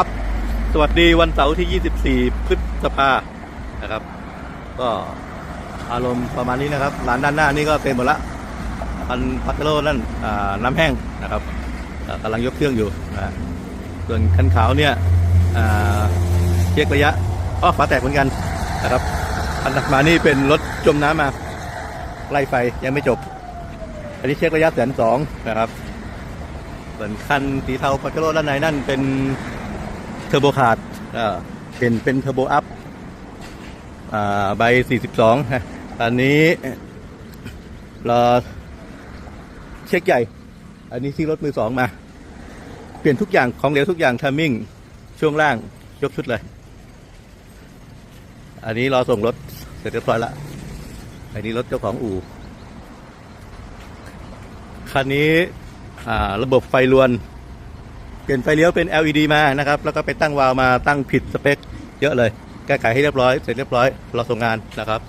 ครับ สวัสดีวันเสาร์ที่ 24 พฤษภานะครับ ก็อารมณ์ประมาณนี้นะครับร้านด้านหน้านี่ก็เต็มหมดละพันพัทโลนั่นน้ำแห้งนะครับกำลังยกเครื่องอยู่นะส่วนคันขาวเนี่ยเช็คระยะอ้อฝาแตกเหมือนกันนะครับอันถัดมานี่เป็นรถจมน้ำมาไล่ไฟยังไม่จบ อันนี้เช็คระยะแสนสองนะครับส่วนคันสีเทาพัทโลด้านในนั่นเป็น เทอร์โบคาร์ดเป็นเป็นเทอร์โบอัพใบ 42 อันนี้รอเช็คใหญ่ อันนี้ที่รถมือสองมา เปลี่ยนทุกอย่างของเหลวทุกอย่างทัมมิ่ง ช่วงล่างยกชุดเลย อันนี้รอส่งรถเสร็จเรียบร้อยละ อันนี้รถเจ้าของอู่ คันนี้ระบบไฟลวน เปลี่ยนไฟเลี้ยวเป็น LED มานะครับ แล้วก็ไปตั้งวาล์วมาตั้งผิดสเปค เยอะเลย แก้ไขให้เรียบร้อย เสร็จเรียบร้อยเรอส่งงานนะครับ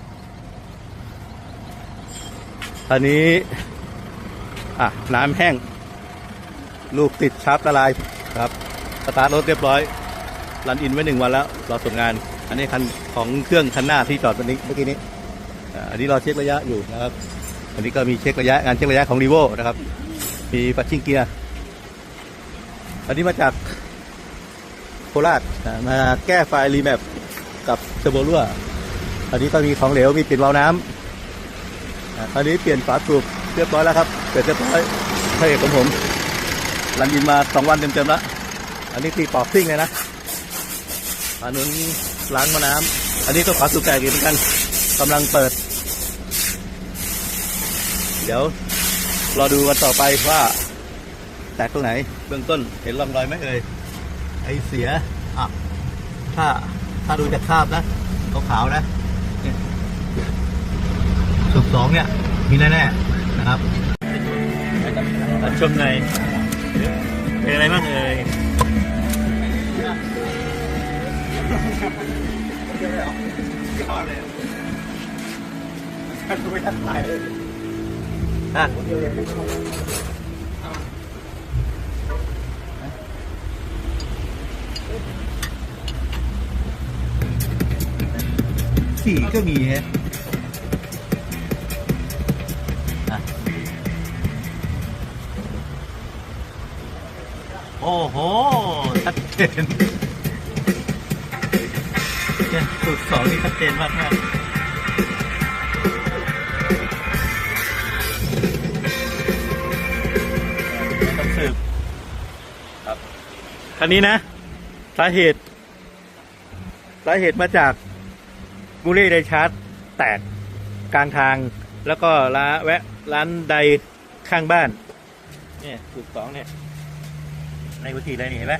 อันนี้ อะ น้ำแห้ง ลูกติดชาร์ปละลายครับ สตาร์ทรถเรียบร้อย รันอินไว้หนึ่งวันแล้ว เรอส่งงาน อันนี้คันของเครื่องคันหน้าที่จอดวันนี้เมื่อกี้นี้ อันนี้เรอเช็คระยะอยู่นะครับ อันนี้ก็มีเช็คระยะงานเช็คระยะของรีโวนะครับ มีปัดชิ่งเกียร์ อันนี้มาจากโคราชมาแก้ไฟล์รีแมปกับเทอร์โบรั่วอันนี้ก็มีของเหลวมีเปลี่ยนวาล์วน้ำอ่าอันนี้เปลี่ยนฝาสูบเรียบร้อยแล้วครับเสร็จเรียบร้อยพระเอกของผมรันยินมาสองวันเต็มๆแล้วอันนี้ตีปอกซิ่งเลยนะอันนู้นล้างมะน้ำอันนี้ก็ฝาสูบแตกอีกเหมือนกันกำลังเปิด เดี๋ยวรอดูกันต่อไปว่า แตกตรงไหน เบื้องต้นเห็นร่องรอยไหมเอ่ยไอเสียอะถ้าถ้าดูจากคราบนะขาวๆนะเนี่ยสุกสองเนี่ยมีแน่ๆนะครับรับชมในอยเป็นอะไรบ้างเอ่ยอะ สีก็มีฮะอะโอ้โหชัดเจนเนี่ยสูตรสองนี่ชัดเจนมากมากไม่ต้องสืบครับคันนี้นะ สาเหตุ สาเหตุมาจาก มูเล่ไดชาร์จแตกกลางทาง แล้วก็ร้านแวะร้านใดข้างบ้าน เนี่ยสูตรสองเนี่ย ในวิธีเลยนี่เห็นไหม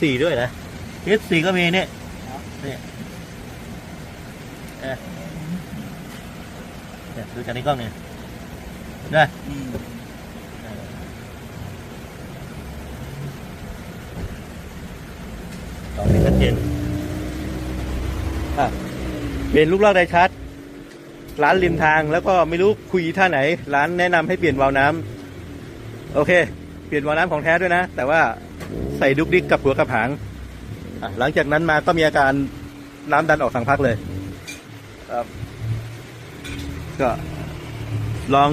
สี่ด้วยนะเอสสี่ก็มีเนี่ยเนี่ยเนี่ยดูจากในกล้องเนี่ยเห็นไหม สองนี้ชั ดเจนอะเปลี่ยนลูกลากไดชาร์จร้านริมทางแล้วก็ไม่รู้คุยท่าไหน ร้านแนะนำให้เปลี่ยนวาล์วน้ำโอเค เปลี่ยนวาล์วน้ำของแท้ด้วยนะ แต่ว่าใส่ดุกดิกกับหัวกับหางหลังจากนั้นมาก็มีอาการน้ำดันออกทางพักเลยก็ลอง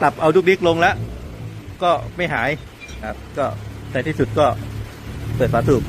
ปรับเอาดุกดิกลงแล้ว ก็ไม่หายครับ ก็ในที่สุดก็เปิดฝาสูบ